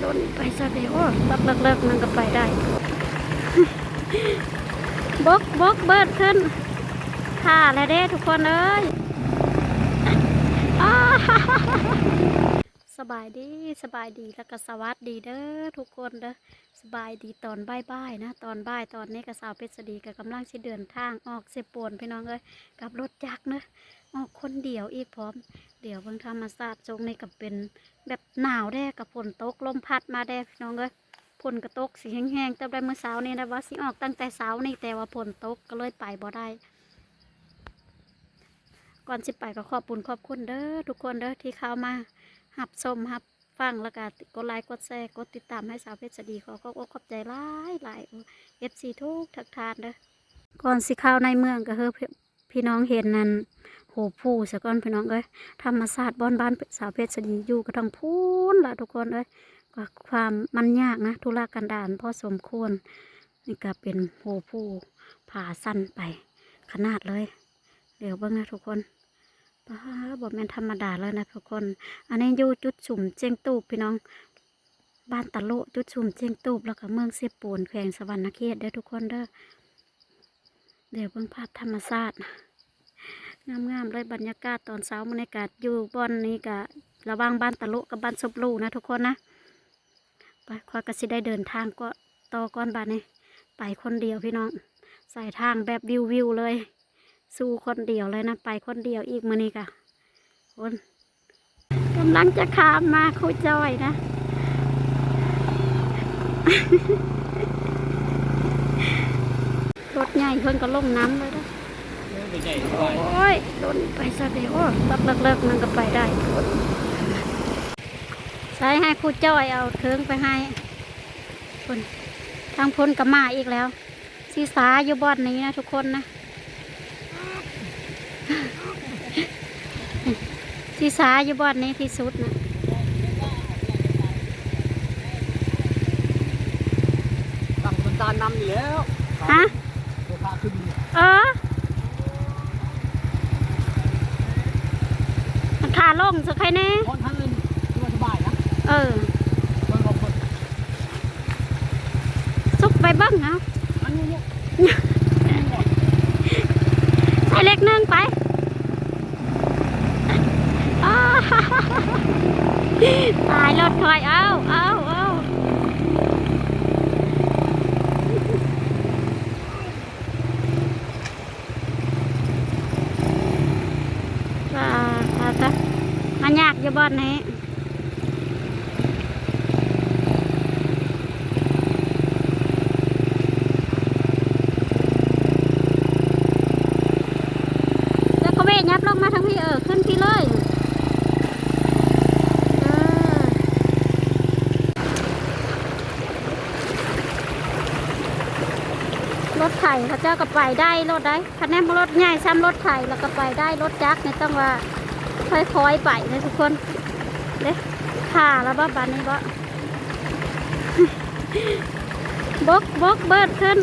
โดนไปซะเดียวโอ้บักเลิกเลิกๆมันก็ไปได้บกบกเบิดขึ้นค่ะแล้วเด้ทุกคนเอ้ยสบายดีสบายดีแล้วก็สวัสดีเด้อทุกคนเด้อสบายดีตอนบ่ายๆนะ ตอนบ่ายตอนนี้กับสาวเพชรดีกับกำลังสิเดินทางออกเสยปวนพี่น้องเอ้ยกับรถจักรเนอะ ออกคนเดียวอีกพร้อม เดี๋ยวเบิ่งธรรมศาสตร์จงในกับเป็นแบบหนาวแด้กับฝนตกลมพัดมาแด้พี่น้องเอ้ยฝนกระตกสีแห้งๆแต่ได้เมื่อเช้านี่นะว่าสิออกตั้งแต่เช้านี่แต่ว่าฝนตกก็เลยไปบ่ได้ ก่อนสิไปก็ขอบคุณขอบคุณเด้อทุกคนเด้อที่เข้ามาหับชมหับฟังแล้วก็กดไลค์กดแชร์กดติดตามให้สาวเพชรดีขอขอบขอบใจหลายหลายเอฟซีทุกทักทานเด้อก่อนสิเข้าในเมืองก็เฮ้อพี่พี่น้องเห็นนั่น หผู้สะก่อนพี่น้องเอ้ยธรรมศาสตร์บ้านบ้านสาวเพชรดีอยู่ก็ต้องพูนละทุกคนเอ้ยก็ความมันยากนะธุระกันดารพอสมควรนี่ก็เป็นโหผู้ผ่าสั้นไป ขนาดเลย เดี๋ยวเบิ่งนะทุกคนป้าบอแม่นธรรมดาแล้วนะทุกคน อันนี้อยู่จุดสุ่มเจียงตูบพี่น้อง บ้านตะโลจุดสุ่มเจียงตูบแล้วก็เมืองเสียปูนแขวงสวรรณเขตเด้อทุกคนเด้อเดี๋ยวเบิ่งภาพธรรมชาติ งามๆเลยบรรยากาศตอนเช้าบรรยากาศอยู่บอนนี้กะระว่างบ้านตะโลกับบ้านซบลูนะทุกคนนะไปคอยก็สิได้เดินทางก็ต่อก้อนบ้านนี้ไปคนเดียวพี่น้องใส่ทางแบบวิววิวๆเลย สู้คนเดียวเลยนะไปคนเดียวอีกมือนี้ค่ะคนกำลังจะข้ามมาคุยจอยนะรถใหญ่เพิ่นก็ลงน้ำเลยนะ โอ้ยโดนไปซะเดียวโอ้บักเลิกเลิกๆมันก็ไปได้ใช้ให้ครูจ้อยเอาเทิงไปให้คนทางพ้นก็มาอีกแล้วซีสาอยู่บอนนี้นะทุกคนนะซีสาอยู่บอนนี้ที่สุดนะตั้งเป็นตานำอยู่แล้วฮะเดี๋ยวพาขึ้นเออมันขา ลงสักใครแน่ค่อนข้างเล่นสบายๆนะเออเบิ่งของคนซุกไปเบ้างเอาอันนี้เนี่ยใส่เล็กหนึงไปอ้าตายรถถอยเอาเอาเอาว่าว่าซะมันยากบ้านนี้แล้วก็เวยับลงมาทางพี่เออขึ้นพี่เลยเออรถไถเขาเจ้าก็ไปได้รถได้คันนี้รถใหญ่ซ้ำรถไถแล้วก็ไปได้รถจักรนี่ต้องว่า ค่อยๆไปนะทุกคนเด้ข่าแล้วบ่บานนี้บ่บกบกเบิดขึ้น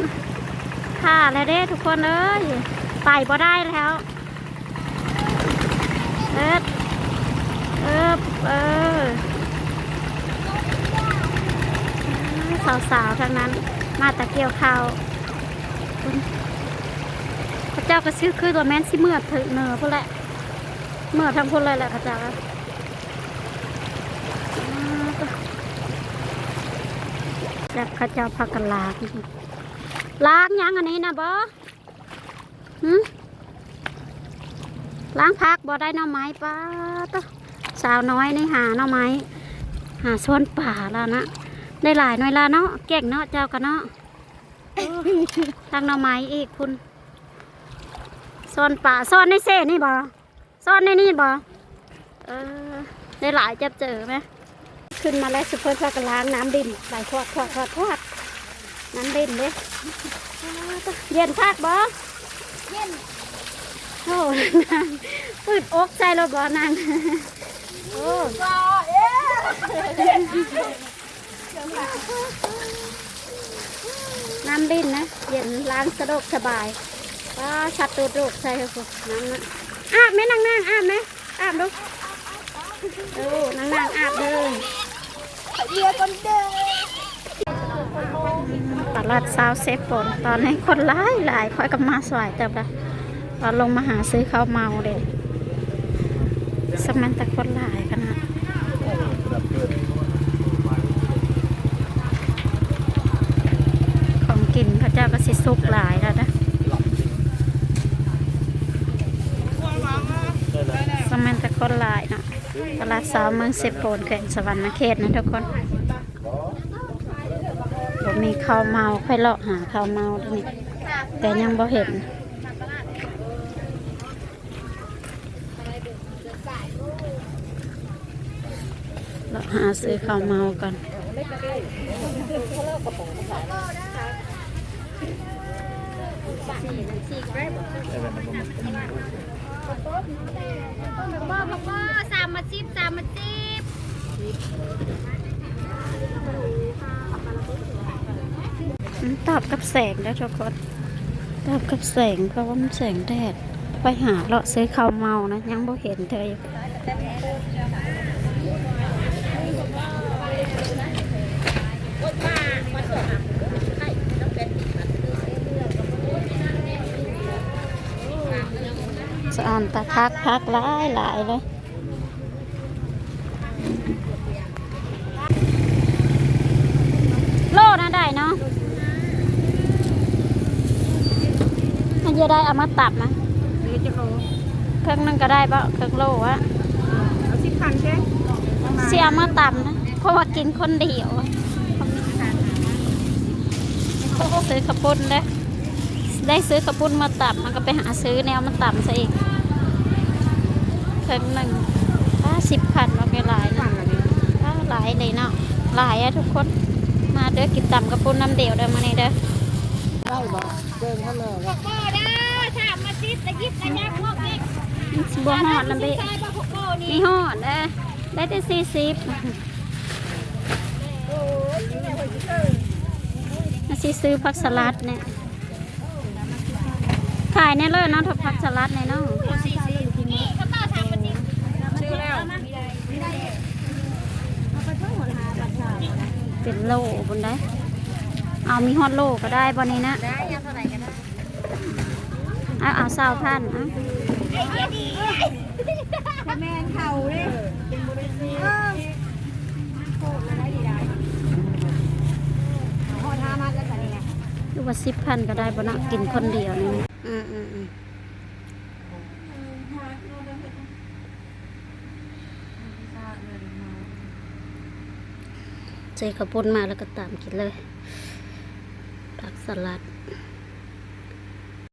ข่าแล้วเด้ทุกคนเอ้ยไปบ่ได้แล้วเอิบเอิบเออสาวๆทั้งนั้น มาตะเกียวข้าวพระเจ้าก็ชื่อคือตัวแม่นสิเมื่อถึงเนอพุ่นแหละ เมื่อทั้งพุ่นเลยแหละพระเจ้าอ่าก็จากข้าเจ้าพักกันลากลากยังอันนี้นะบอหืมล้างพักบ่ได้หน่อไม้ป้าตะสาวน้อยนี่หาหน่อไม้ หาส่วนป่าแล้วนะ ได้หลายหน่อยละเนาะเก่งเนาะเจ้ากันเนาะโอ้ทางหน่อไม้อีกคุณซ่อนป่าซ่อนในเซ่นี่บ่ ซ่อนในนี่บ่เออได้หลายจะเจอไหมขึ้นมาแล้วสุเพิ่นพากันล้างน้ำดินไหลทอดทอดทอดทอดน้ำดินเด้ป๊าตะเย็นคักบ่โอ้นางปืดอกใจเราบ่นางโอ้น้ำดินนะ เย็นล้างสะดวกสบายก็ชัดตูดลูกใส่เถอะพวกน้ำนะ อาบไหมนางนางอาบไหมอาบดูโอ้นางนางอาบเลยเดียวกันเด้อตลาดซาวเซฟฝนตอนนี้คนหลายหลายคอยกับมาสวยแต่ละตอนลงมาหาซื้อข้าวเมาเลยสมันแต่คนหลายขนาดของกินพระเจ้าก็สิสุกหลายแล้วนะสมันแต่คนหลายเนาะ ตลาดสาวเมืองเซโฟนแขวงสวรรณเขตนะทุกคนบ่มีข้าวเมาค่อยเลาะหาข้าวเมาดี๋ยนี้แต่ยังบ่เห็นเลาะหาซื้อข้าวเมาก่อน บ่บ่บ่สามมาสิบสามมาสิบตอบกับแสงแล้วทุกคนตอบกับแสงเพราะว่ามันแสงแดด ไปหาเลาะซื้อข้าวเมานะ ยังบ่เห็นเธออยู่ สะออนตาคักพักหลายหลายเลยโลนะได้เนาะมันจะได้เอามาตับนะเดี๋ยวจะโลเครื่องนึงก็ได้ปะเครื่องโลวะเอาสิบพันแค่เสียมาตับนะ เพราะว่ากินคนเดียวอะซื้อขาวปุ้นได้ ได้ซื้อขาวปุ้นมาตับมันก็ไปหาซื้อแนวมาตับซะอีกเครื่องหนึ่งห้าสิบพันมาไปหลายนะถ้าหลายเลยเนาะหลายอะทุกคนมาเด้อกินต่ำกระปุ้นน้ำเดียวเด้อมานี่เด้อได้บ่เดินเข้าเลยบ่บ่เด้อสามมาสิบตะยิบตะยักพวกนี้บัวหอดน้ำเบะใช่บ่พวกโบนี่มีหอดเด้อได้แต่สี่สิบมาสิซื้อผักสลัดเนี่ย ขายเนี่ยเลยเนาะถ้าผักสลัดเนี่เนาะนี่เขาต่อสามมาสิบชื่อแล้วเป็นโลบนได้ เอามีฮอดโลก็ได้บนนี้นะ ได้ยังเท่าไหร่กันนะเอาเอาเศร้าพันอะแมนเข่าเด้เออโคตรได้ดีได้พอทามาแล้วกันนี่ไงดูว่าสิบพันก็ได้บนะกินคนเดียวนี่อืมอืมอืม เจขาวปุ้นมาแล้วก็ตามกินเลยผักสลัด